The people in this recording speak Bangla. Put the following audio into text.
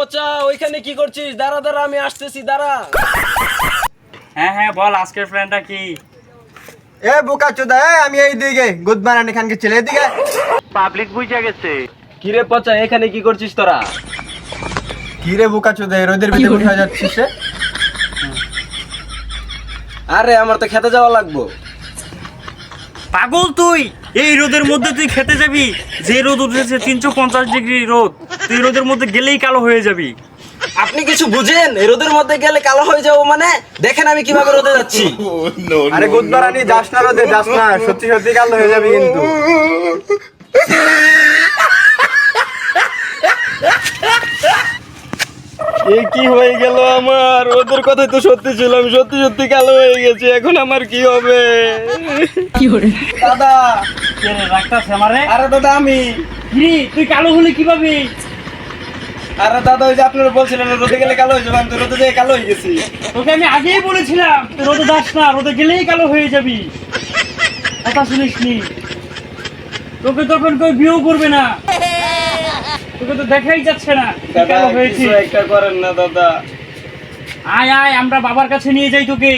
পচা ওইখানে কি করছিস? দাঁড়া দাঁড়া আমি আসতেছি দাঁড়া। হ্যাঁ হ্যাঁ বল আজকের প্ল্যানটা কি? এ বোকা চোদা এ আমি এই দিকে গুদমারান এখানকে ছেলে দিকে পাবলিক বুঝে গেছে। কিরে পচা এখানে কি করছিস তোরা? কি রে বোকা চোদা এ রোদের ভিতরে উঠে যাচ্ছিস রে আরে আমার তো খেতে যাওয়া লাগবো। পাগল তুই! এই রোদের মধ্যে তুই খেতে যাবি? যে রোদ উঠেছে তিনশো পঞ্চাশ ডিগ্রি রোদ। তুই রোদের মধ্যে গেলেই কালো হয়ে যাবি। আপনি কিছু বুঝেন? এই রোদের মধ্যে গেলে কালো হয়ে যাব মানে? দেখেন আমি কীভাবে রোদে যাচ্ছি। আরে গুদমারানি যাস না রোদে যাস না। সত্যি সত্যি কালো হয়ে যাবে কিন্তু। এ কি হয়ে গেল আমার? ওদের কথাই তো সত্যি ছিল আমি সত্যি সত্যি কালো হয়ে গেছি এখন আমার কি হবে? দাদা রাখতাছে আমারে? আরে দাদা আমি। তুই কালো হলে কীভাবে? আরে দাদা ওই যে আপনারা বলছিলেন রোদে গেলে কালো হয়ে যাবে আমি তো রোদে যেয়ে কালো হয়ে গেছি। তোকে আমি আগেই বলেছিলাম তুই রোদে যাস না রোদে গেলেই কালো হয়ে যাবি। কথা শুনিস নি? তোকে তখন কেউ বিয়েও করবে না। তোকে তো দেখাই যাচ্ছে না কালো হয়েছিস। কিছু একটা করেন না দাদা। আয় আয় আমরা বাবার কাছে নিয়ে যাই তোকে।